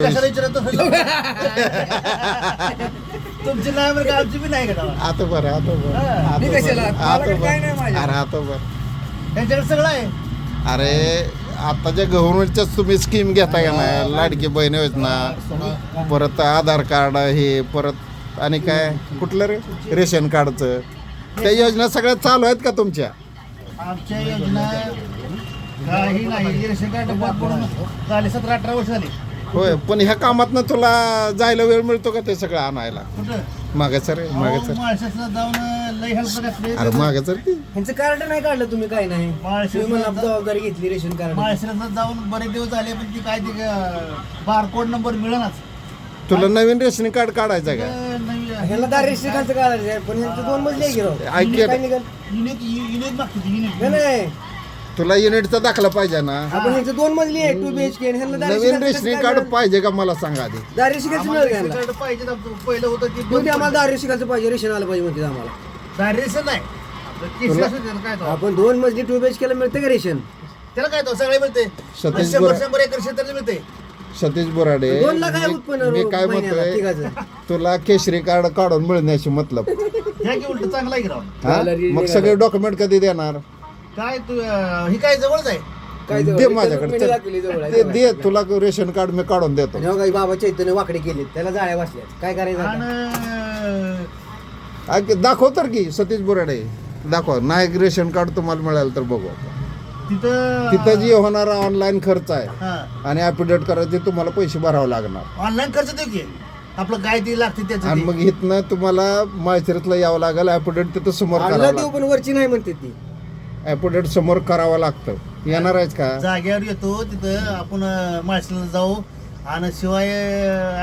कशाला विचारत तुमची नाही बरं का आमची बी नाही का? तेव्हा? आता बरं आता बरं. हा. आता मी कशाला? बरं, मला आता काय नाही बरं माझ्या. अरे आता बरं. त्यांच्याकडे सगळं आहे. अरे आताच्या गव्हर्नमेंटच्याच तुम्ही स्कीम घेता का नाही? लाडकी बहीण योजना परत आधार कार्ड हे परत आणि काय? कुठलं रे? रेशन कार्डचं. त्या योजना सगळ्या चालू आहेत का तुमच्या? आमच्या योजना काही नाही. रेशन कार्ड बंद पडून झाले सतरा अठरा वर्ष झाली. होय पण ह्या कामातनं तुला जायला वेळ मिळतो का ते सगळं आणायला? कुठं? मागायचं रे मागायचं रे. माळशासला जाऊन लई हेल्प घातली अरे मागायचं रे ह्यांचं कार्ड नाही काढलं तुम्ही काय नाही? तुम्ही मला जबाबदारी घेतली रेशन कार्ड. माळशिरसला जाऊन बरेच दिवस झाले पण ती काय ती बारकोड नंबर मिळेनाच. तुला नवीन रेशन कार्ड काढायचं का? ह्याला दार रेशन खालचं काढायचं आहे, पण ह्यांचं दोन मजले गिरो ऐक की काय निघाल? युनिट युनिट मागते ती नाही युनिट नाही. तुला युनिटचा दाखला पाहिजे ना. आपण ह्यांचं दोन मजली आहे टू बीएचके ह्यांना नवीन रेशन कार्ड पाहिजे का मला सांगा आधी? दार मिळेल का ह्यांना आम्हाला पाहिजे पहिलं होतं की आम्हाला दार पाहिजे रेशन आलं पाहिजे म्हणते आम्हाला. नाही. आपलं केसरी असू दे ना, काय तो. आपण दोन मजली टू बीएचके ला मिळतं का रेशन? त्याला काय तो सगळे मिळते. सतीश शंभर बोरा- शंभर एकर क्षेत्र मिळते. सतीश बोराडे दोन लाख आहे मी- उत्पन्न मी काय महिन्याला म्हणतोय? तिघाचं. तुला केशरी कार्ड काढून मिळण्याची मतलब. ह्या की उलट चांगला आहे की राव? हा? Salary मग. सगळे डॉक्युमेंट कधी देणार? काय तू अं, ही काय जवळच आहे? काय जवळ? दे इथं माझ्याकडे रुक्मिणी दाखवली जवळ आहे. ते दे तुला रेशन कार्ड मी काढून देतो. आणि हो काही बाबा चैतन्य वाकडे केले त्याला जाळ्या बसल्या काय करायचं आता? आणि आ, की दाखव तर की सतीश बोराडे. दाखव. नाही रेशन कार्ड तुम्हाला मिळालं तर बघू तिथं तिथं जी होणारा ऑनलाईन खर्च आहे आणि अपडेट करायचे ते तुम्हाला पैसे भरावे लागणार. ऑनलाईन खर्च देऊ की? आपलं काय ते लागते त्याचं आणि ते. मग इथनं तुम्हाला माळशिरसला यावं लागेल अपडेट तिथं समोर आणलं करावं देऊ पण वरची नाही म्हणते ती. अपडेट समोर करावं लागतं. येणार आहेच का? जागेवर येतो तिथं आपण माळशिला जाऊ आणि शिवाय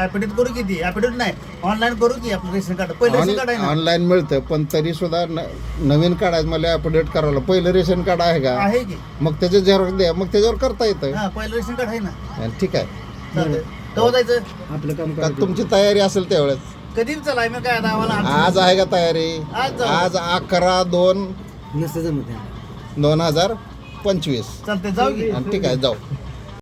ऍपिडेट करू की ती? ऍपिडेट नाही. ऑनलाईन करू की आपलं रेशन कार्ड? पहिलं रेशन कार्ड आहे ना? ऑनलाईन मिळतं पण तरी सुद्धा न- नवीन काढायचं मला अपडेट करावं लागलं. पहिलं रेशन कार्ड आहे का? आहे की. मग त्याच्या झेरॉक्स द्या मग त्याच्यावर करता येतं. हा पहिलं रेशन कार्ड आहे ना. ठीक आहे. चालतंय जायचं? आपलं काम का करायचं. तुमची तयारी असेल त्यावेळेस? कधी चला मी काय आता आम्हाला? आमचं- आज आहे का तयारी? आज जाऊ. आज अकरा दोन नसतं जमत. दोन हजार पंचवीस. चालतंय जाऊ की. ठीक आहे जाऊ.